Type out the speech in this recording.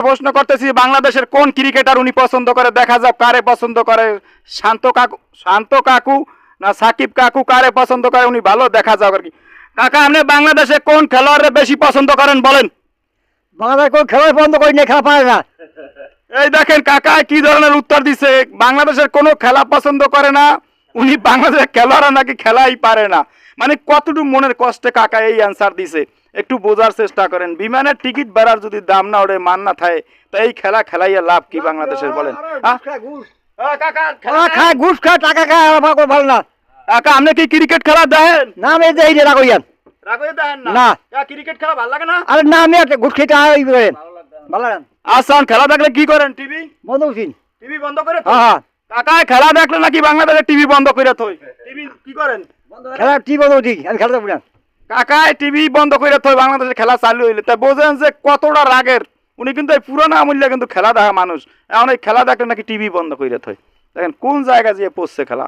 প্রশ্ন করতেছি বাংলাদেশের কোন ক্রিকেটার উনি পছন্দ করে? দেখা যাক কারে পছন্দ করে। শান্ত কাকু শান্ত কাকু না সাকিব কাকু কারে পছন্দ করে? উনি ভালো দেখা যাক আর কি। কাকা আপনি বাংলাদেশে কোন খেলোয়াড়ে বেশি পছন্দ করেন বলেন। বাংলাদেশ কোন খেলা বন্ধ করি না খেলা পারে না। এই দেখেন কাকা কি ধরনের উত্তর দিছে? বাংলাদেশের কোনো খেলা পছন্দ করে না উনি বাংলাদেশের খেলোয়াড়রা নাকি খেলাই পারে না। মানে কতটুকু মনের কষ্টে কাকা এই অ্যান্সার দিছে? একটু বোঝার চেষ্টা করেন। বিমানের টিকিট ভাড়ার যদি দাম না ওঠে মান না থাকে তো এই খেলা খেলাইয়া লাভ কি বাংলাদেশের বলেন? হ্যাঁ? খেলা খেলা খায় ঘুষ খায় টাকা খায় ভালো না। কাকা আপনি কি ক্রিকেট খেলা দেখেন? না আমি এই যে রাখো ইয়ান রাগয়ে দেখেন না। কা, ক্রিকেট খেলা ভালো লাগে না? আরে না আমি ঘুষ খেতে করেন ভালো লাগে না। খেলা দেখলে কি করেন টিভি? বন্ধ টিভি বন্ধ করে হ্যাঁ। কাকা খেলা দেখলে নাকি বাংলাদেশের টিভি বন্ধ করে থই। টিভি কি করেন? খেলা টি বন্ধ উঠি আমি খেলা দেবো না কাকায় টিভি বন্ধ করে থই বাংলাদেশের খেলা চালু হইলে। তাই বোঝেন যে কতটা রাগের। উনি কিন্তু এই পুরোনো আমূল্যে কিন্তু খেলা দেখা মানুষ। এখন এই খেলা দেখলে নাকি টিভি বন্ধ করে থই। দেখেন কোন জায়গা যেয়ে পড়ছে খেলা।